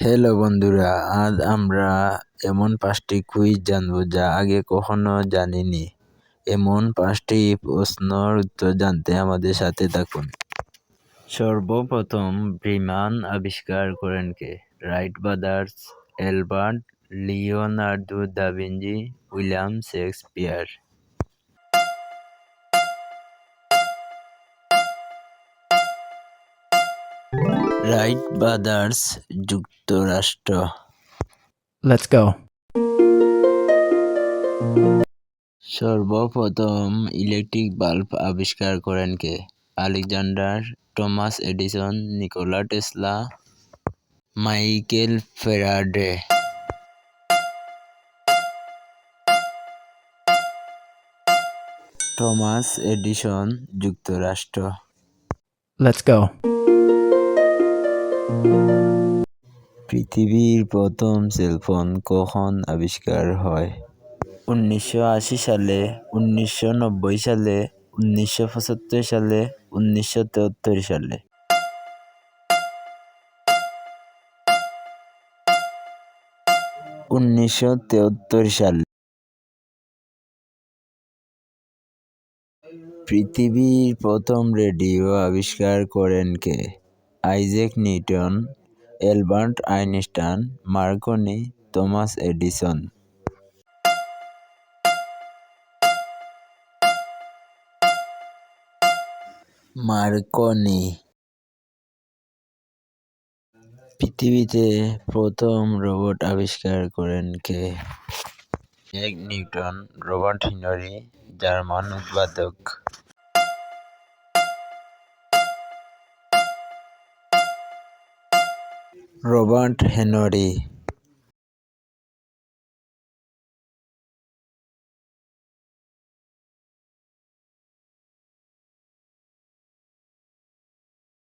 Hello বন্ধুরা, আজ আমরা এমন পাঁচটি কুইজ জানব যা আগে কখনো জানিনি। এমন পাঁচটি প্রশ্নের উত্তর জানতে আমাদের সাথে থাকুন। সর্বপ্রথম বিমান আবিষ্কার করেন কে? Wright brothers Albert Leonardo da Vinci William Shakespeare Wright brothers যুক্তরাষ্ট্র Let's go. সর্বপ্রথম ইলেকট্রিক বাল্ব আবিষ্কার করেন কে Alexander Thomas Edison Nikola Tesla Michael Faraday Thomas Edison যুক্তরাষ্ট্র Let's go. পৃথিবীর প্রথম সেলফোন কখন আবিষ্কার হয়? উনিশশো আশি সালে, উনিশশো নব্বই সালে, উনিশশো পঁচাত্তর সালে, উনিশশো তেহত্তর সালে। উনিশশো তেহত্তর সালে। পৃথিবীর প্রথম রেডিও আবিষ্কার করেন কে? Isaac Newton Albert Einstein Marconi Thomas Edison. Marconi পৃথিবীতে প্রথম রোবট আবিষ্কার করেন কে? এক নিউটন, রবার্ট হেনরি, জার্মান উদ্ভাবক রবার্ট হেনরি